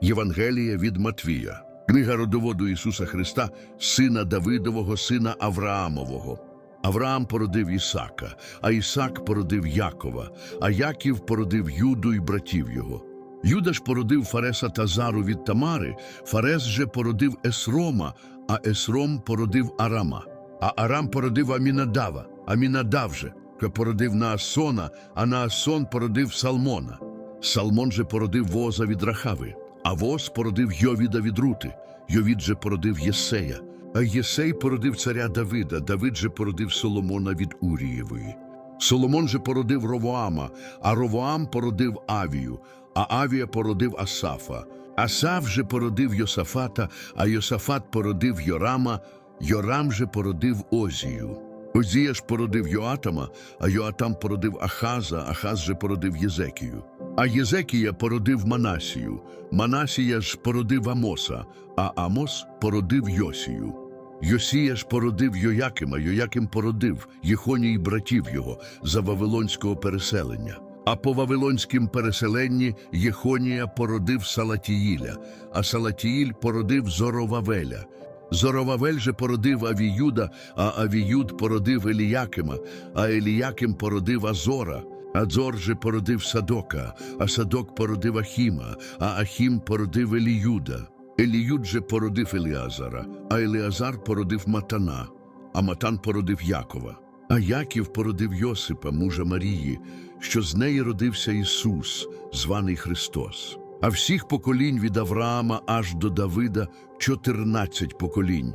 Євангелія від Матвія, книга родоводу Ісуса Христа, сина Давидового, сина Авраамового. Авраам породив Ісака, а Ісак породив Якова, а Яків породив Юду й братів його. Юда ж породив Фареса та Зару від Тамари, Фарес же породив Есрома, а Есром породив Арама. А Арам породив Амінадава, Амінадав же породив Наасона, а Наасон породив Салмона. Салмон же породив Воза від Рахави, а Воз породив Йовіда від Рути, Йовід же породив Єсея, а Єсей породив царя Давида, Давид же породив Соломона від Урієвої. Соломон же породив Ровоама, а Ровоам породив Авію, а Авія породив Асафа. Асаф же породив Йосафата, а Йосафат породив Йорама, Йорам же породив Озію. Озія ж породив Йоатама, а Йоатам породив Ахаза, Ахаз же породив Єзекію. А Єзекія породив Манасію, Манасія ж породив Амоса, а Амос породив Йосію. Йосія ж породив Йоякима, Йояким породив Єхоній братів його за вавилонського переселення. А по вавилонськім переселенні Єхонія породив Салатіїля, а Салатіїль породив Зоровавеля. Зоровавель же породив Авіюда, а Авіюд породив Еліякима, а Еліяким породив Азора. Адзор же породив Садока, а Садок породив Ахіма, а Ахім породив Еліюда. Еліюд же породив Еліазара, а Еліазар породив Матана, а Матан породив Якова. А Яків породив Йосипа, мужа Марії, що з неї родився Ісус, званий Христос. А всіх поколінь від Авраама аж до Давида чотирнадцять поколінь,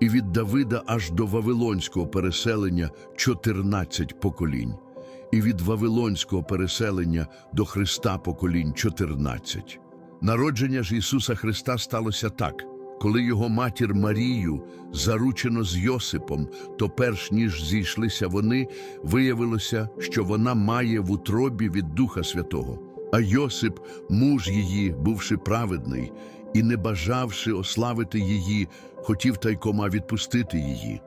і від Давида аж до Вавилонського переселення чотирнадцять поколінь, і від Вавилонського переселення до Христа поколінь чотирнадцять. Народження ж Ісуса Христа сталося так. Коли його матір Марію заручено з Йосипом, то перш ніж зійшлися вони, виявилося, що вона має в утробі від Духа Святого. А Йосип, муж її, бувши праведний, і не бажавши ославити її, хотів тайкома відпустити її.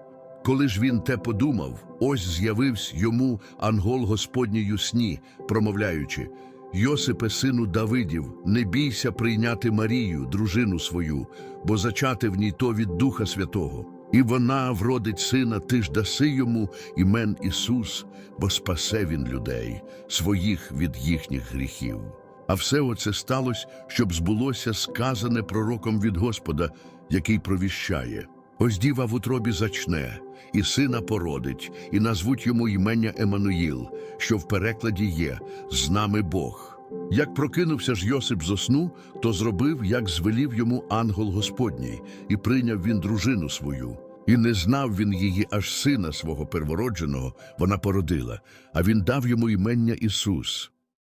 Коли ж він те подумав, ось з'явився йому ангол Господній у сні, промовляючи Йосипе, сину Давидів, не бійся прийняти Марію, дружину свою, бо зачати в ній то від Духа Святого. І вона вродить сина, ти ж даси йому імен Ісус, бо спасе він людей, своїх від їхніх гріхів. А все оце сталося, щоб збулося сказане пророком від Господа, який провіщає. Ось діва в утробі зачне, і сина породить, і назвуть йому імення Еммануїл, що в перекладі є з нами Бог. Як прокинувся ж Йосип зо сну, то зробив, як звелів йому ангел Господній, і прийняв він дружину свою. І не знав він її аж сина свого первородженого, вона породила, а він дав йому імення Ісус.